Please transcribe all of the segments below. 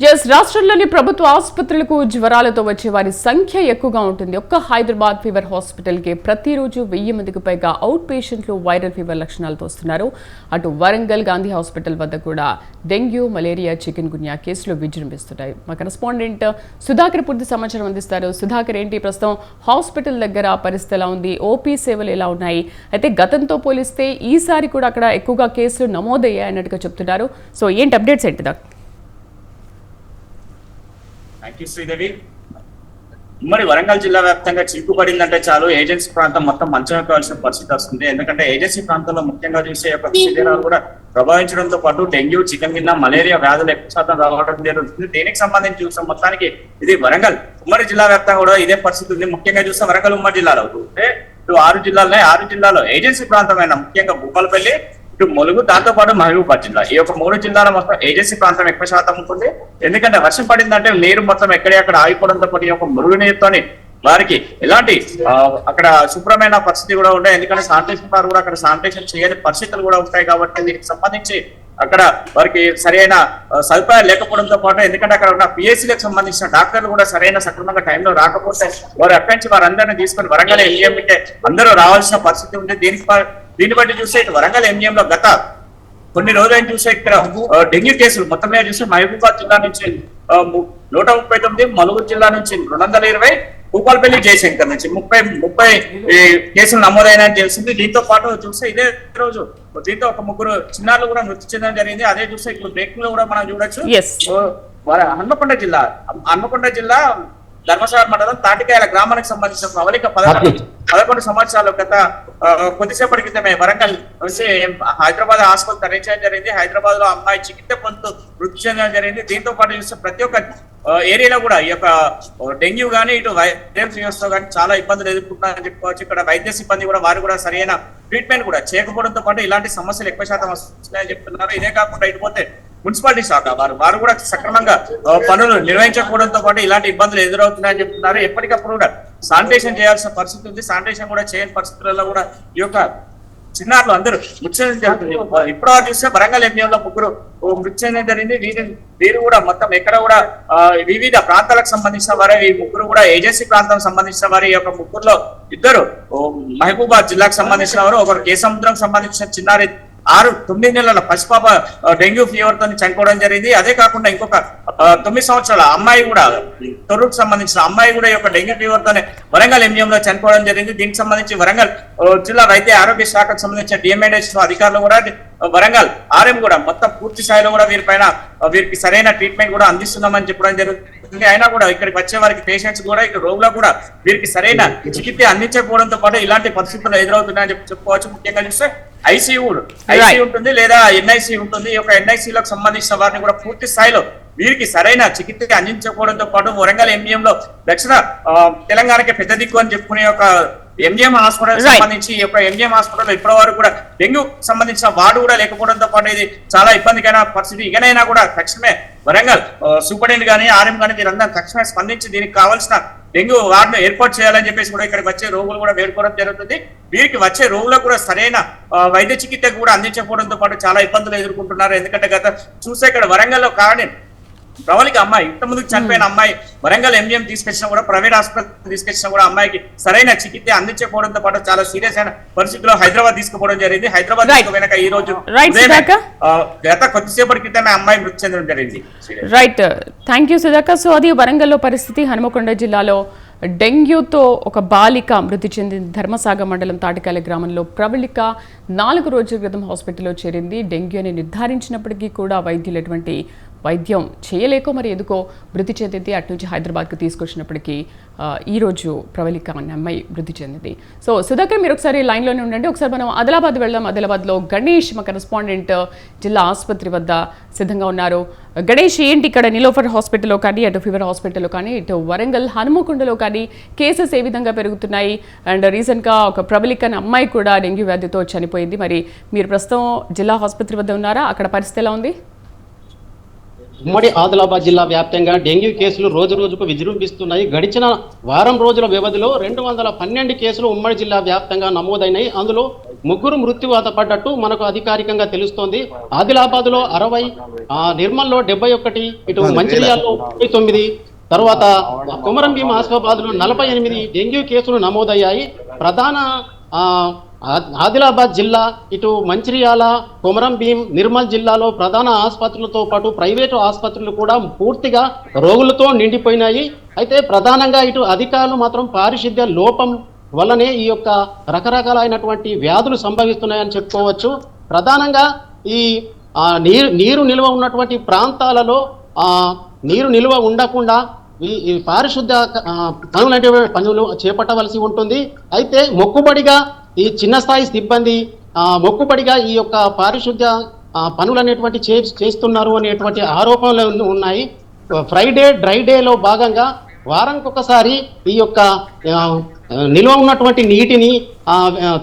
Yes రాష్ట్రంలోని ప్రభుత్వ ఆసుపత్రులకు జ్వరాలతో వచ్చే వారి సంఖ్య ఎక్కువగా ఉంటుంది. ఒక్క హైదరాబాద్ ఫీవర్ హాస్పిటల్కి ప్రతిరోజు వెయ్యి మందికి పైగా అవుట్ పేషెంట్లు వైరల్ ఫీవర్ లక్షణాలతో వస్తున్నారు అటు వరంగల్ గాంధీ హాస్పిటల్ వద్ద కూడా డెంగ్యూ మలేరియా చికెన్ గున్యా కేసులు విజృంభిస్తున్నాయి. మా కరస్పాండెంట్ సుధాకర్ పూర్తి సమాచారం అందిస్తారు. సుధాకర్ ఏంటి ప్రస్తుతం? హాస్పిటల్ దగ్గర పరిస్థితి ఎలా ఉంది? ఓపీ సేవలు ఎలా ఉన్నాయి? అయితే గతంతో పోలిస్తే ఈసారి కూడా అక్కడ ఎక్కువగా కేసులు నమోదయ్యాయి అన్నట్టుగా చెప్తున్నారు. సో ఏంటి అప్డేట్స్ ఏంటి దా థ్యాంక్ యూ శ్రీదేవి ఉమ్మడి వరంగల్ జిల్లా వ్యాప్తంగా చిక్కుపడిందంటే చాలు. ఏజెన్సీ ప్రాంతం మొత్తం మంచం కావాల్సిన పరిస్థితి వస్తుంది. ఎందుకంటే ఏజెన్సీ ప్రాంతంలో ముఖ్యంగా చూసే యొక్క శరీరాలు కూడా ప్రభావించడంతో పాటు డెంగ్యూ చికెన్ గిన్న మలేరియా వ్యాధులు ఎక్కువ శాతం రావడం జరుగుతుంది. దీనికి సంబంధించి చూసాం మొత్తానికి ఇది వరంగల్. ఉమ్మడి జిల్లా వ్యాప్తంగా కూడా ఇదే పరిస్థితి ఉంది. ముఖ్యంగా చూస్తే వరంగల్ ఉమ్మడి జిల్లాలో. అంటే ఇటు ఆరు జిల్లాలనే ఆరు జిల్లాలో ఏజెన్సీ ప్రాంతమైన ముఖ్యంగా భూపాలపల్లి ఇటు ములుగు దాంతో పాటు మహబూబాద్ జిల్లా ఈ యొక్క మూడు జిల్లాల మొత్తం ఏజెన్సీ ప్రాంతం ఎక్కువ శాతం ఉంటుంది. ఎందుకంటే వర్షం పడిందంటే నీరు మొత్తం ఎక్కడే అక్కడ ఆగిపోవడంతో పాటు ఈ యొక్క మురుగు నీరుతోని వారికి ఎలాంటి అక్కడ శుభ్రమైన పరిస్థితి కూడా ఉంటాయి. ఎందుకంటే శానిటేషన్ వారు కూడా అక్కడ శానిటేషన్ చేయని పరిస్థితులు కూడా ఉంటాయి కాబట్టి దీనికి సంబంధించి అక్కడ వారికి సరైన సదుపాయాలు లేకపోవడంతో పాటు ఎందుకంటే అక్కడ ఉన్న పిఎస్సీలకు సంబంధించిన డాక్టర్లు కూడా సరైన సక్రమంగా టైంలో రాకపోతే వారు అక్కడి నుంచి వారందరినీ తీసుకొని వరంగల్ ఎంజిఎం అందరూ రావాల్సిన పరిస్థితి ఉంది దీనికి దీన్ని బట్టి చూస్తే ఇటు వరంగల్ ఎంజిఎం లో గత కొన్ని రోజులు చూస్తే ఇక్కడ డెంగ్యూ కేసులు మొత్తం మీద చూస్తే మహబూబాద్ జిల్లా నుంచి నూట ముప్పై తొమ్మిది మలుగురు జిల్లా నుంచి రెండు వందల ఇరవై భూపాలపల్లి జయశంకర్ నుంచి ముప్పై ముప్పై కేసులు నమోదైన తెలిసింది. దీంతో పాటు చూస్తే ఇదే రోజు దీంతో ఒక ముగ్గురు చిన్నారులు కూడా మృతి చెందడం జరిగింది. అదే చూస్తే ఇప్పుడు బ్రేకింగ్లో కూడా మనం చూడొచ్చు. హన్మకొండ జిల్లా హన్మకొండ జిల్లా ధర్మసాగర్ మండలం తాటికాయల గ్రామానికి సంబంధించిన ప్రవళిక పదకొండు పదకొండు సంవత్సరాలు గత కొద్దిసేపటి క్రితమే వరంగల్ హైదరాబాద్ హాస్పిటల్ తరలించడం జరిగింది. హైదరాబాద్లో అమ్మాయి చికిత్స పొందుతూ మృతి చెందడం జరిగింది. దీంతో పాటు చూస్తే ప్రతి ఒక్క ఏరియాలో కూడా ఈ యొక్క డెంగ్యూ కానీ ఇటు తో కానీ చాలా ఇబ్బందులు ఎదుర్కొంటారని చెప్పుకోవచ్చు. ఇక్కడ వైద్య సిబ్బంది కూడా వారు కూడా సరైన ట్రీట్మెంట్ కూడా చేయకపోవడంతో పాటు ఇలాంటి సమస్యలు ఎక్కువ శాతం వస్తున్నాయని చెప్తున్నారు. ఇదే కాకుండా ఇటు పోతే మున్సిపాలిటీ శాఖ వారు వారు కూడా సక్రమంగా పనులు నిర్వహించకపోవడంతో పాటు ఇలాంటి ఇబ్బందులు ఎదురవుతున్నాయని చెప్తున్నారు. ఎప్పటికప్పుడు కూడా శానిటేషన్ చేయాల్సిన పరిస్థితి ఉంది. శానిటేషన్ కూడా చేయని పరిస్థితులలో కూడా ఈ యొక్క చిన్నారులు అందరూ మృతి చెందడం జరుగుతుంది ఇప్పుడు చూస్తే వరంగల్ ఎంపీఎంలో ముగ్గురు మృతి చెందడం జరిగింది. వీరు వీరు కూడా మొత్తం ఎక్కడ కూడా వివిధ ప్రాంతాలకు సంబంధించిన వారు ఈ ముగ్గురు కూడా ఏజెన్సీ ప్రాంతం సంబంధించిన వారు. ఈ యొక్క ముగ్గురులో ఇద్దరు ఓ మహబూబాద్ జిల్లాకు సంబంధించిన వారు ఒకరు కేసముద్రం సంబంధించిన చిన్నారి ఆరు తొమ్మిది నెలల పసిపాప డెంగ్యూ ఫీవర్తో చనిపోవడం జరిగింది. అదే కాకుండా ఇంకొక తొమ్మిది సంవత్సరాల అమ్మాయి కూడా తొర్రుకు సంబంధించిన అమ్మాయి కూడా యొక్క డెంగ్యూ ఫీవర్ తోనే వరంగల్ ఎంజిఎం లో చనిపోవడం జరిగింది. దీనికి సంబంధించి వరంగల్ జిల్లా వైద్య ఆరోగ్య శాఖకు సంబంధించిన డిఎంఎడ్ఎస్ అధికారులు కూడా వరంగల్ ఆర్ఎం కూడా మొత్తం పూర్తి స్థాయిలో కూడా వీరిపైన పైన వీరికి సరైన ట్రీట్మెంట్ కూడా అందిస్తున్నామని చెప్పడం జరుగుతుంది. అయినా కూడా ఇక్కడికి వచ్చే వారికి పేషెంట్స్ కూడా ఇక్కడ రోగులకు కూడా వీరికి సరైన చికిత్స అందించకపోవడంతో పాటు ఇలాంటి పరిస్థితులు ఎదురవుతున్నాయని చెప్పి చెప్పుకోవచ్చు. ముఖ్యంగా చూస్తే ఐసీయూ ఐసీ ఉంటుంది లేదా ఎన్ఐసి ఉంటుంది. ఈ యొక్క NIC లకు సంబంధించిన వారిని కూడా పూర్తి స్థాయిలో వీరికి సరైన చికిత్స అందించకపోవడంతో పాటు వరంగల్ ఎంజిఎం లో దక్షిణ తెలంగాణకి పెద్ద దిక్కు అని చెప్పుకునే ఒక ఎంజిఎం హాస్పిటల్. సంబంధించి ఈ యొక్క ఎంజిఎం హాస్పిటల్ ఇప్పటి వరకు కూడా డెంగ్యూ సంబంధించిన వార్డు కూడా లేకపోవడంతో పాటు ఇది చాలా ఇబ్బందికరమైన పరిస్థితి. ఇకనైనా కూడా తక్షణమే వరంగల్ సూపరింటెండెంట్ కానీ ఆర్ఎం కానీ వీరందరూ తక్షణమే స్పందించి దీనికి కావాల్సిన డెంగ్యూ వార్డును ఏర్పాటు చేయాలని చెప్పేసి కూడా ఇక్కడికి వచ్చే రోగులు కూడా వేడుకోవడం జరుగుతుంది. వీరికి వచ్చే రోగులకు కూడా సరైన వైద్య చికిత్స కూడా అందించకపోవడంతో పాటు చాలా ఇబ్బందులు ఎదుర్కొంటున్నారు. ఎందుకంటే గత చూస్తే ఇక్కడ వరంగల్లో కానీ ప్రవళిక అమ్మాయి ఇంత ముందుకు చనిపోయిన అమ్మాయి వరంగల్ ఎంజిఎం తీసుకొచ్చినా కూడా ప్రైవేట్ హాస్పిటల్ తీసుకొచ్చినా కూడా అమ్మాయికి సరైన చికిత్స అందించకపోవడంతో పాటు చాలా సీరియస్ అయిన పరిస్థితిలో హైదరాబాద్ తీసుకుపోవడం జరిగింది. హైదరాబాద్. తీసుకుపోయినాక ఈ రోజు. ఆ, గత కొద్దిసేపటి క్రితమే అమ్మాయి మృతి చెందడం జరిగింది. Right thank you Sudhakar. So అది వరంగల్లో పరిస్థితి. హనుమకొండ జిల్లాలో డెంగ్యూతో ఒక బాలిక మృతి చెందింది. ధర్మసాగర్ మండలం తాటికాల గ్రామంలో ప్రవళిక నాలుగు రోజుల క్రితం హాస్పిటల్లో చేరింది. డెంగ్యూ అని నిర్ధారించినప్పటికీ కూడా వైద్యులు ఎటువంటి వైద్యం చేయలేకో మరి ఎందుకో మృతి చెందింది. అటు నుంచి హైదరాబాద్కు తీసుకొచ్చినప్పటికీ ఈరోజు ఈ రోజు ప్రవళిక అనే అమ్మాయి మృతి చెందింది. సో సుధాకర్ మీరు ఒకసారి లైన్లోనే ఉండండి. ఒకసారి మనం ఆదిలాబాద్ వెళ్దాం. ఆదిలాబాద్లో గణేష్ మా కరెస్పాండెంట్ జిల్లా ఆసుపత్రి వద్ద సిద్ధంగా ఉన్నారు. గణేష్ ఏంటి ఇక్కడ నిలోఫర్ హాస్పిటల్లో కానీ అటు ఫీవర్ హాస్పిటల్లో కానీ ఇటు వరంగల్ హనుమకొండలో కానీ కేసెస్ ఏ విధంగా పెరుగుతున్నాయి? అండ్ రీసెంట్గా ఒక ప్రబలిక్ అనే అమ్మాయి కూడా డెంగ్యూ వ్యాధితో చనిపోయింది. మరి మీరు ప్రస్తుతం జిల్లా ఆసుపత్రి వద్ద ఉన్నారా? అక్కడ పరిస్థితి ఎలా ఉంది? ఉమ్మడి ఆదిలాబాద్ జిల్లా వ్యాప్తంగా డెంగ్యూ కేసులు రోజు రోజుకు విజృంభిస్తున్నాయి. గడిచిన వారం రోజుల వ్యవధిలో రెండు వందల పన్నెండు కేసులు ఉమ్మడి జిల్లా వ్యాప్తంగా నమోదైనాయి. అందులో ముగ్గురు మృత్యువాత పడ్డట్టు మనకు అధికారికంగా తెలుస్తోంది. ఆదిలాబాద్లో అరవై నిర్మల్లో డెబ్బై ఒకటి ఇటు మంచిర్యాలలో ముప్పై తొమ్మిది తర్వాత కుమరం భీం ఆసిఫాబాద్లో నలభై ఎనిమిది డెంగ్యూ కేసులు నమోదయ్యాయి. ప్రధాన ఆదిలాబాద్ జిల్లా ఇటు మంచిర్యాల కొమరం భీం నిర్మల్ జిల్లాలో ప్రధాన ఆసుపత్రులతో పాటు ప్రైవేటు ఆసుపత్రులు కూడా పూర్తిగా రోగులతో నిండిపోయినాయి. అయితే ప్రధానంగా ఇటు అధికారులు మాత్రం పారిశుద్ధ్య లోపం వల్లనే ఈ యొక్క రకరకాలైనటువంటి వ్యాధులు సంభవిస్తున్నాయని చెప్పుకోవచ్చు. ప్రధానంగా ఈ నీరు నీరు నిల్వ ఉన్నటువంటి ప్రాంతాలలో నీరు నిల్వ ఉండకుండా ఈ పారిశుద్ధ పనులు పనులు చేపట్టవలసి ఉంటుంది. అయితే మొక్కుబడిగా ఈ చిన్న స్థాయి సిబ్బంది మొక్కుబడిగా ఈ యొక్క పారిశుద్ధ పనులు అనేటువంటి చే చేస్తున్నారు అనేటువంటి ఆరోపణలు ఉన్నాయి. ఫ్రైడే డ్రై డేలో భాగంగా వారానికి ఒకసారి ఈ యొక్క నిల్వ ఉన్నటువంటి నీటిని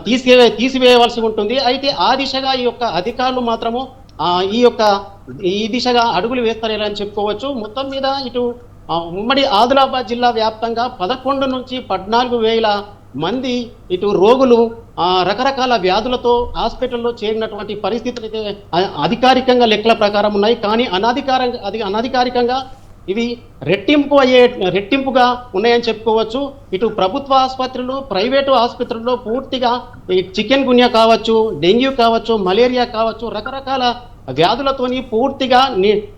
తీసివే తీసివేయవలసి ఉంటుంది. అయితే ఆ దిశగా ఈ యొక్క అధికారులు మాత్రము ఈ యొక్క ఈ దిశగా అడుగులు వేస్తారని చెప్పుకోవచ్చు. మొత్తం మీద ఇటు ఉమ్మడి ఆదిలాబాద్ జిల్లా వ్యాప్తంగా పదకొండు నుంచి పద్నాలుగు వేల మంది ఇటు రోగులు రకరకాల వ్యాధులతో హాస్పిటల్లో చేరినటువంటి పరిస్థితులు అయితే అధికారికంగా లెక్కల ప్రకారం ఉన్నాయి. కానీ అనధికారంగా అది అనధికారికంగా ఇవి రెట్టింపు అయ్యే రెట్టింపుగా ఉన్నాయని చెప్పుకోవచ్చు. ఇటు ప్రభుత్వ ఆసుపత్రులు ప్రైవేటు ఆసుపత్రుల్లో పూర్తిగా ఈ చికెన్ గున్యా కావచ్చు డెంగ్యూ కావచ్చు మలేరియా కావచ్చు రకరకాల వ్యాధులతోని పూర్తిగా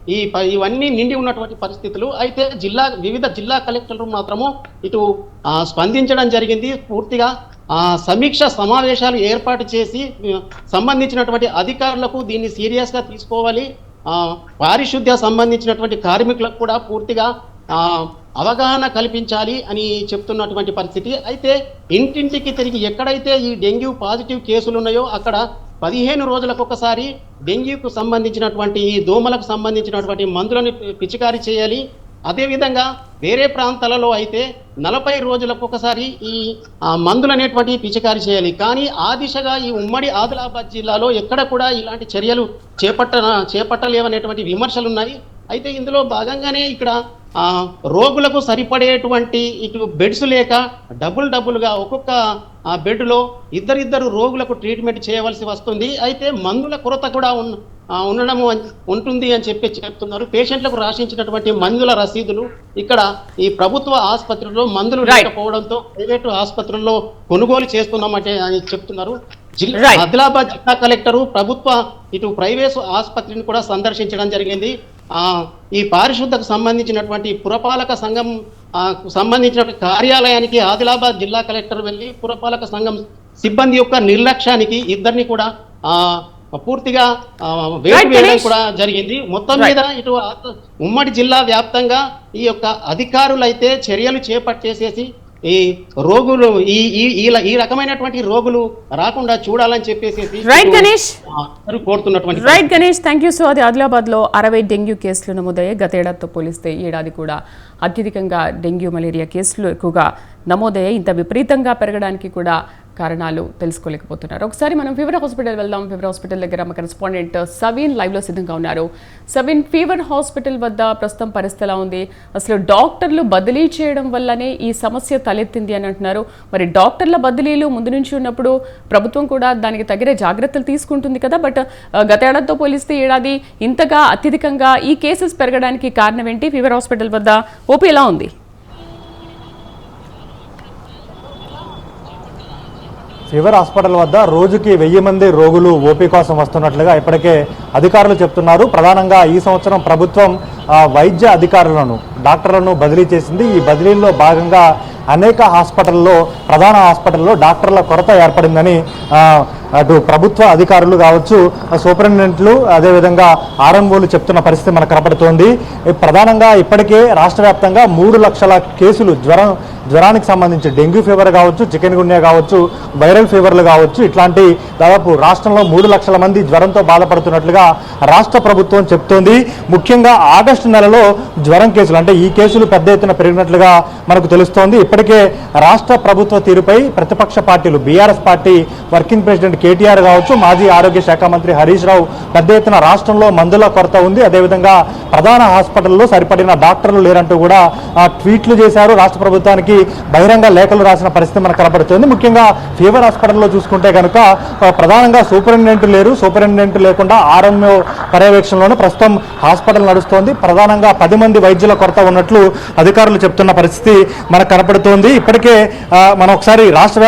ఈ ప- ఇవన్నీ నిండి ఉన్నటువంటి పరిస్థితులు. అయితే జిల్లా వివిధ జిల్లా కలెక్టర్లు మాత్రము ఇటు స్పందించడం జరిగింది. పూర్తిగా సమీక్ష సమావేశాలు ఏర్పాటు చేసి సంబంధించినటువంటి అధికారులకు దీన్ని సీరియస్గా తీసుకోవాలి. పారిశుద్ధ్య సంబంధించినటువంటి కార్మికులకు కూడా పూర్తిగా అవగాహన కల్పించాలి అని చెప్తున్నటువంటి పరిస్థితి. అయితే ఇంటింటికి తిరిగి ఎక్కడైతే ఈ డెంగ్యూ పాజిటివ్ కేసులు ఉన్నాయో అక్కడ పదిహేను రోజులకు ఒకసారి డెంగ్యూకు సంబంధించినటువంటి ఈ దోమలకు సంబంధించినటువంటి మందులను పిచికారీ చేయాలి. అదేవిధంగా వేరే ప్రాంతాలలో అయితే నలభై రోజులకు ఒకసారి ఈ మందులు అనేటువంటి పిచికారీ చేయాలి. కానీ ఆ దిశగా ఈ ఉమ్మడి ఆదిలాబాద్ జిల్లాలో ఎక్కడ కూడా ఇలాంటి చర్యలు చేపట్ట చేపట్టలేవనేటువంటి విమర్శలు ఉన్నాయి అయితే ఇందులో భాగంగానే ఇక్కడ రోగులకు సరిపడేటువంటి ఇటు బెడ్స్ లేక డబుల్ డబుల్గా ఒక్కొక్క బెడ్లో ఇద్దరిద్దరు రోగులకు ట్రీట్మెంట్ చేయవలసి వస్తుంది అయితే మందుల కొరత కూడా ఉన్న ఉండడం ఉంటుంది అని చెప్పి చెప్తున్నారు పేషెంట్లకు రాసించినటువంటి మందుల రసీదులు ఇక్కడ ఈ ప్రభుత్వ ఆసుపత్రుల్లో మందులు. లేకపోవడంతో ప్రైవేటు ఆసుపత్రుల్లో కొనుగోలు చేస్తున్నామంటే అని చెప్తున్నారు జిల్లా. ఆదిలాబాద్ జిల్లా కలెక్టరు ప్రభుత్వ ఇటు ప్రైవేట్ ఆసుపత్రిని కూడా సందర్శించడం జరిగింది ఈ పారిశుద్ధకు సంబంధించినటువంటి పురపాలక సంఘం సంబంధించినటువంటి కార్యాలయానికి ఆదిలాబాద్ జిల్లా కలెక్టర్ వెళ్ళి పురపాలక సంఘం సిబ్బంది యొక్క నిర్లక్ష్యానికి ఇద్దరిని కూడా ఆ పూర్తిగా వేటు Right, వేయడం. కూడా జరిగింది మొత్తం. మీద ఇటు ఉమ్మడి జిల్లా వ్యాప్తంగా ఈ యొక్క అధికారులు అయితే చర్యలు చేపట్టేసేసి ఈ రోగులు ఈ ఈ రకమైనటువంటి రోగులు రాకుండా చూడాలని చెప్పేసి right Ganesh కోరుతున్నటువంటి right Ganesh thank you so అది ఆదిలాబాద్లో అరవై డెంగ్యూ కేసులు నమోదయ్యాయి. గత ఏడాదితో పోలిస్తే ఈ ఏడాది కూడా అత్యధికంగా డెంగ్యూ మలేరియా కేసులు ఎక్కువగా నమోదయ్యాయి. ఇంత విపరీతంగా పెరగడానికి కూడా కారణాలు తెలుసుకోలేకపోతున్నారు. ఒకసారి మనం ఫీవర్ హాస్పిటల్ వెళ్దాం. ఫీవర్ హాస్పిటల్ దగ్గర మా కరెస్పాండెంట్ సవీన్ లైవ్లో సిద్ధంగా ఉన్నారు. సవీన్ ఫీవర్ హాస్పిటల్ వద్ద ప్రస్తుతం పరిస్థితి ఎలా ఉంది? అసలు డాక్టర్లు బదిలీ చేయడం వల్లనే ఈ సమస్య తలెత్తింది అని అంటున్నారు. మరి డాక్టర్ల బదిలీలు ముందు నుంచి ఉన్నప్పుడు ప్రభుత్వం కూడా దానికి తగిన జాగ్రత్తలు తీసుకుంటుంది కదా. బట్ గత ఏడాదితో పోలిస్తే ఏడాది ఇంతగా అత్యధికంగా ఈ కేసెస్ పెరగడానికి కారణం ఏంటి? ఫీవర్ హాస్పిటల్ వద్ద ఓపీ ఎలా ఉంది? ఫీవర్ హాస్పిటల్ వద్ద రోజుకి వెయ్యి మంది రోగులు ఓపీ కోసం వస్తున్నట్లుగా ఇప్పటికే అధికారులు చెప్తున్నారు. ప్రధానంగా ఈ సంవత్సరం ప్రభుత్వం వైద్య అధికారులను డాక్టర్లను బదిలీ చేసింది. ఈ బదిలీల్లో భాగంగా అనేక హాస్పిటల్లో ప్రధాన హాస్పిటల్లో డాక్టర్ల కొరత ఏర్పడిందని అటు ప్రభుత్వ అధికారులు కావచ్చు సూపరింటెండెంట్లు అదేవిధంగా ఆర్ఎంఓలు చెప్తున్న పరిస్థితి మనకు కనపడుతోంది. ప్రధానంగా ఇప్పటికే రాష్ట్ర వ్యాప్తంగా మూడు లక్షల కేసులు జ్వరం జ్వరానికి సంబంధించి డెంగ్యూ ఫీవర్ కావచ్చు చికెన్ గున్యా కావచ్చు వైరల్ ఫీవర్లు కావచ్చు ఇట్లాంటి దాదాపు రాష్ట్రంలో మూడు లక్షల మంది జ్వరంతో బాధపడుతున్నట్లుగా రాష్ట్ర ప్రభుత్వం చెప్తోంది. ముఖ్యంగా ఆగస్టు నెలలో జ్వరం కేసులు అంటే ఈ కేసులు పెద్ద ఎత్తున పెరిగినట్లుగా మనకు తెలుస్తోంది. ఇప్పటికే రాష్ట్ర ప్రభుత్వ తీరుపై ప్రతిపక్ష పార్టీలు BRS party working president KTR కావచ్చు మాజీ ఆరోగ్య శాఖ మంత్రి హరీష్ రావు పెద్ద ఎత్తున రాష్ట్రంలో మందుల కొరత ఉంది. అదేవిధంగా ప్రధాన హాస్పిటల్లో సరిపడిన డాక్టర్లు లేరంటూ కూడా ట్వీట్లు చేశారు. రాష్ట్ర ప్రభుత్వానికి బహిరంగ లేఖలు రాసిన పరిస్థితి మనకు కనబడుతుంది. ముఖ్యంగా ఫీవర్ హాస్పిటల్లో చూసుకుంటే కనుక ప్రధానంగా సూపరింటెండెంట్ లేరు. సూపరింటెండెంట్ లేకుండా ఆర్ఎంఓ పర్యవేక్షణలోనే ప్రస్తుతం హాస్పిటల్ నడుస్తోంది. ప్రధానంగా పది మంది వైద్యుల కొరత ఉన్నట్లు అధికారులు చెప్తున్న పరిస్థితి మనకు కనపడుతోంది. ఇప్పటికే మనం ఒకసారి రాష్ట్ర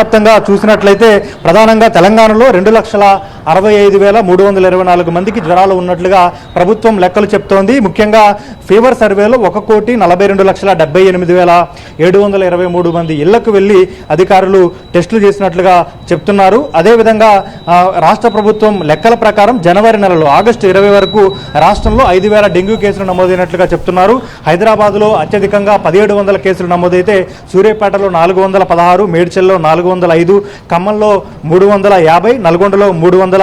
చూసినట్లయితే ప్రధానంగా తెలంగాణలో రెండు లక్షల అరవై ఐదు వేల మూడు వందల ఇరవై నాలుగు మందికి జ్వరాలు ఉన్నట్లుగా ప్రభుత్వం లెక్కలు చెప్తోంది. ముఖ్యంగా ఫీవర్ సర్వేలో ఒక కోటి నలభై రెండు లక్షల డెబ్బై ఎనిమిది వేల ఏడు వందల ఇరవై మూడు మంది ఇళ్ళకు వెళ్ళి అధికారులు టెస్టులు చేసినట్లుగా చెప్తున్నారు. అదేవిధంగా రాష్ట్ర ప్రభుత్వం లెక్కల ప్రకారం జనవరి నెలలో ఆగస్టు ఇరవై వరకు రాష్ట్రంలో ఐదు వేల డెంగ్యూ కేసులు నమోదైనట్లుగా చెప్తున్నారు. హైదరాబాద్లో అత్యధికంగా పదిహేడు వందల కేసులు నమోదైతే సూర్యాపేటలో నాలుగు వందల పదహారు మేడ్చల్లో నాలుగు వందల ఐదు ఖమ్మంలో మూడు వందల యాభై నల్గొండలో మూడు వందల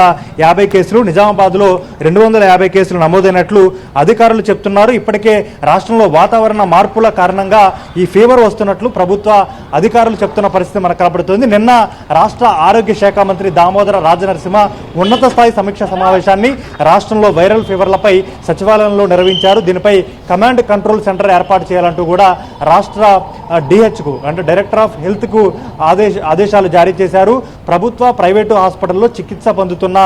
యాభై కేసులు నిజామాబాద్లో రెండు వందల యాభై కేసులు నమోదైనట్లు అధికారులు చెప్తున్నారు. ఇప్పటికే రాష్ట్రంలో వాతావరణ మార్పుల కారణంగా ఈ ఫీవర్ వస్తున్నట్లు ప్రభుత్వ అధికారులు చెప్తున్న పరిస్థితి మనకు కనబడుతుంది. నిన్న రాష్ట్ర ఆరోగ్య శాఖ మంత్రి దామోదర రాజనరసింహ ఉన్నత స్థాయి సమీక్ష సమావేశాన్ని రాష్ట్రంలో వైరల్ ఫీవర్లపై సచివాలయంలో నిర్వహించారు. దీనిపై కమాండ్ కంట్రోల్ సెంటర్ ఏర్పాటు చేయాలంటూ కూడా రాష్ట్ర డిహెచ్కు అంటే డైరెక్టర్ ఆఫ్ హెల్త్కు ఆదేశ ఆదేశాలు జారీ చేశారు. ప్రభుత్వ ప్రైవేటు హాస్పిటల్లో చికిత్స పొందుతున్న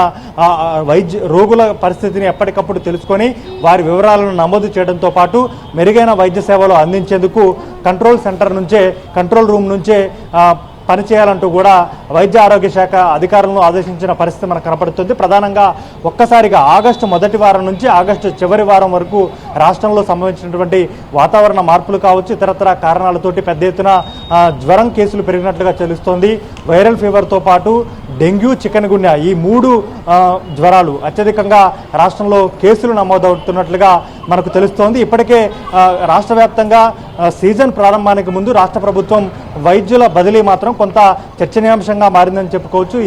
వైద్య రోగుల పరిస్థితిని ఎప్పటికప్పుడు తెలుసుకొని వారి వివరాలను నమోదు చేయడంతో పాటు మెరుగైన వైద్య సేవలు అందించేందుకు కంట్రోల్ సెంటర్ నుంచే కంట్రోల్ రూమ్ నుంచే పనిచేయాలంటూ కూడా వైద్య ఆరోగ్య శాఖ అధికారులను ఆదేశించిన పరిస్థితి మనకు కనపడుతుంది. ప్రధానంగా ఒక్కసారిగా ఆగస్టు మొదటి వారం నుంచి ఆగస్టు చివరి వారం వరకు రాష్ట్రంలో సంభవించినటువంటి వాతావరణ మార్పులు కావచ్చు ఇతరత్ర కారణాలతోటి పెద్ద ఎత్తున జ్వరం కేసులు పెరిగినట్లుగా తెలుస్తోంది. వైరల్ ఫీవర్తో పాటు డెంగ్యూ చికెన్ గున్యా ఈ మూడు జ్వరాలు అత్యధికంగా రాష్ట్రంలో కేసులు నమోదవుతున్నట్లుగా మనకు తెలుస్తోంది. ఇప్పటికే రాష్ట్ర వ్యాప్తంగా సీజన్ ప్రారంభానికి ముందు రాష్ట్ర ప్రభుత్వం వైద్యుల బదిలీ మాత్రం కొంత చర్చనీయాంశంగా మారిందని చెప్పుకోవచ్చు.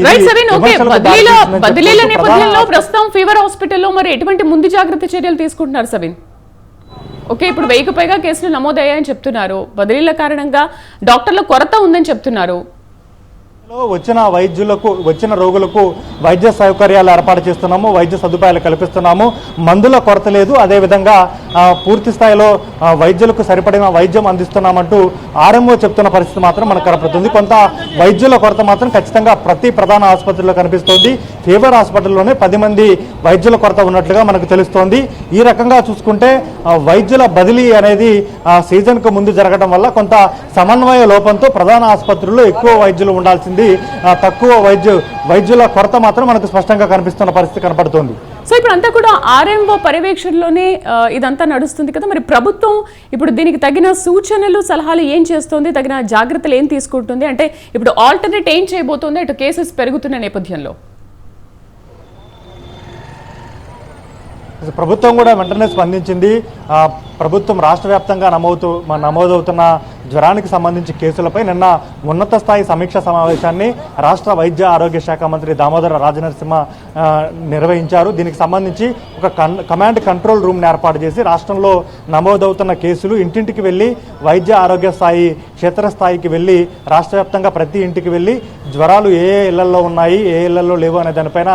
బదిలీల. నేపథ్యంలో ప్రస్తుతం ఫీవర్ హాస్పిటల్లో మరి ఎటువంటి ముందు జాగ్రత్త చర్యలు తీసుకుంటున్నారు సవిన్? ఓకే ఇప్పుడు వెయ్యికి పైగా కేసులు నమోదయ్యాయని చెప్తున్నారు. బదిలీల కారణంగా డాక్టర్ల కొరత ఉందని చెప్తున్నారు. వచ్చిన వైద్యులకు వచ్చిన రోగులకు వైద్య సౌకర్యాలు ఏర్పాటు చేస్తున్నాము వైద్య సదుపాయాలు కల్పిస్తున్నాము. మందుల కొరత లేదు. అదేవిధంగా పూర్తి స్థాయిలో వైద్యులకు సరిపడిన వైద్యం అందిస్తున్నామంటూ ఆర్ఎంఓ చెప్తున్న పరిస్థితి మాత్రం మనకు కనపడుతుంది. కొంత వైద్యుల కొరత మాత్రం ఖచ్చితంగా ప్రతి ప్రధాన ఆసుపత్రిలో కనిపిస్తోంది. ఫీవర్ హాస్పిటల్లోనే పది మంది వైద్యుల కొరత ఉన్నట్లుగా మనకు తెలుస్తోంది. ఈ రకంగా చూసుకుంటే వైద్యుల బదిలీ అనేది సీజన్కు ముందు జరగడం వల్ల కొంత సమన్వయ లోపంతో ప్రధాన ఆసుపత్రుల్లో ఎక్కువ వైద్యులు ఉండాల్సింది తక్కువ వైద్యు వైద్యుల కొరత మాత్రం మనకు స్పష్టంగా కనిపిస్తున్న పరిస్థితి కనపడుతోంది. సో ఇప్పుడు అంతా కూడా ఆర్ఎంఓ పర్యవేక్షణలోనే ఇదంతా నడుస్తుంది కదా. మరి ప్రభుత్వం ఇప్పుడు దీనికి తగిన సూచనలు సలహాలు ఏం చేస్తుంది? తగిన జాగ్రత్తలు ఏం తీసుకుంటుంది? అంటే ఇప్పుడు ఆల్టర్నేట్ ఏం చేయబోతోంది? ఇటు కేసెస్ పెరుగుతున్న నేపథ్యంలో. ప్రభుత్వం కూడా వెంటనే స్పందించింది. ప్రభుత్వం రాష్ట్ర వ్యాప్తంగా నమోదు నమోదవుతున్న జ్వరానికి సంబంధించి కేసులపై నిన్న ఉన్నత స్థాయి సమీక్ష సమావేశాన్ని రాష్ట్ర వైద్య ఆరోగ్య శాఖ మంత్రి దామోదర రాజనరసింహ నిర్వహించారు. దీనికి సంబంధించి ఒక కమాండ్ కంట్రోల్ రూమ్ని ఏర్పాటు చేసి రాష్ట్రంలో నమోదవుతున్న కేసులు ఇంటింటికి వెళ్ళి వైద్య ఆరోగ్య స్థాయి క్షేత్రస్థాయికి వెళ్ళి రాష్ట్ర వ్యాప్తంగా ప్రతి ఇంటికి వెళ్ళి జ్వరాలు ఏ ఏ ఇళ్ళలో ఉన్నాయి ఏ ఇళ్ళలో లేవు అనే దానిపైన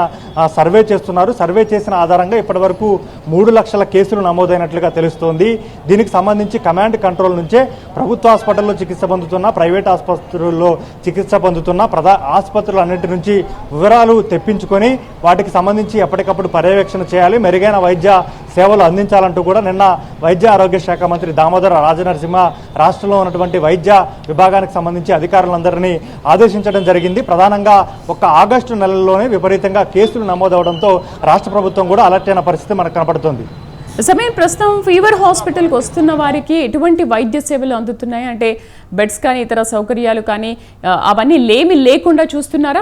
సర్వే చేస్తున్నారు. సర్వే చేసిన ఆధారంగా ఇప్పటివరకు మూడు లక్షల కేసులు నమోదైనట్లుగా తెలుస్తోంది. దీనికి సంబంధించి కమాండ్ కంట్రోల్ నుంచే ప్రభుత్వ హాస్పిటల్లో చికిత్స పొందుతున్న ప్రైవేట్ ఆసుపత్రుల్లో చికిత్స పొందుతున్న ప్రధా ఆసుపత్రులు అన్నింటి నుంచి వివరాలు తెప్పించుకొని వాటికి సంబంధించి ఎప్పటికప్పుడు పర్యవేక్షణ చేయాలి. మెరుగైన వైద్య సేవలు అందించాలంటూ కూడా నిన్న వైద్య ఆరోగ్య శాఖ మంత్రి దామోదర రాజనరసింహ రాష్ట్రంలో ఉన్నటువంటి వైద్య విభాగానికి సంబంధించి అధికారులందరినీ ఆదేశించడం జరిగింది. ప్రధానంగా ఒక ఆగస్టు నెలలోనే విపరీతంగా కేసులు నమోదవడంతో రాష్ట్ర ప్రభుత్వం కూడా అలర్ట్ అయిన పరిస్థితి మనకు కనపడుతుంది. సమయం ప్రస్తుతం ఫీవర్ హాస్పిటల్కి వస్తున్న వారికి ఎటువంటి వైద్య సేవలు అందుతున్నాయి? అంటే బెడ్స్ కానీ ఇతర సౌకర్యాలు కానీ అవన్నీ లేమి లేకుండా చూస్తున్నారా?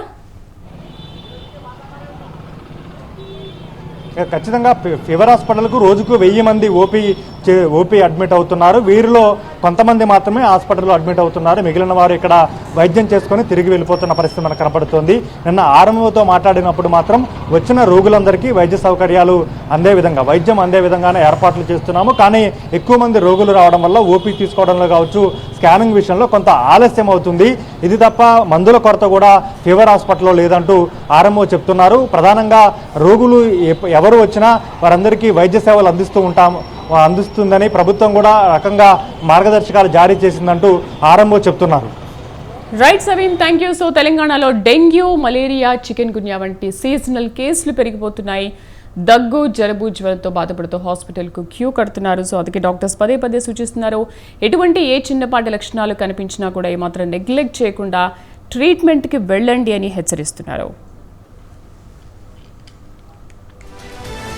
ఖచ్చితంగా ఫీవర్ హాస్పిటల్కు రోజుకు వెయ్యి మంది ఓపీ చే- ఓపీ అడ్మిట్ అవుతున్నారు. వీరిలో కొంతమంది మాత్రమే హాస్పిటల్లో అడ్మిట్ అవుతున్నారు. మిగిలిన వారు ఇక్కడ వైద్యం చేసుకొని తిరిగి వెళ్ళిపోతున్న పరిస్థితి మనకు కనపడుతోంది. నిన్న ఆర్ఎంఓతో మాట్లాడినప్పుడు మాత్రం వచ్చిన రోగులందరికీ వైద్య సౌకర్యాలు అందే విధంగా వైద్యం అందే విధంగానే ఏర్పాట్లు చేస్తున్నాము. కానీ ఎక్కువ మంది రోగులు రావడం వల్ల ఓపీ తీసుకోవడంలో కావచ్చు స్కానింగ్ విషయంలో కొంత ఆలస్యం అవుతుంది. ఇది తప్ప మందుల కొరత కూడా ఫీవర్ హాస్పిటల్లో లేదంటూ ఆర్ఎంఓ చెప్తున్నారు. ప్రధానంగా రోగులు ఎవరు వచ్చినా వారందరికీ వైద్య సేవలు అందిస్తూ ఉంటాం అందిస్తుందని ప్రభుత్వం కూడా రకంగా మార్గదర్శకాలు జారీ చేసిందంటూ ఆర్ఎంఓ చెప్తున్నారు. Right Saveen thank you. So తెలంగాణలో డెంగ్యూ మలేరియా చికెన్ గున్యా వంటి సీజనల్ కేసులు పెరిగిపోతున్నాయి. దగ్గు జలుబు జ్వరంతో బాధపడుతూ హాస్పిటల్కు క్యూ కడుతున్నారు. సో అందుకే డాక్టర్స్ పదే పదే సూచిస్తున్నారు. ఎటువంటి ఏ చిన్నపాటి లక్షణాలు కనిపించినా కూడా ఏమాత్రం నెగ్లెక్ట్ చేయకుండా ట్రీట్మెంట్కి వెళ్ళండి అని హెచ్చరిస్తున్నారు.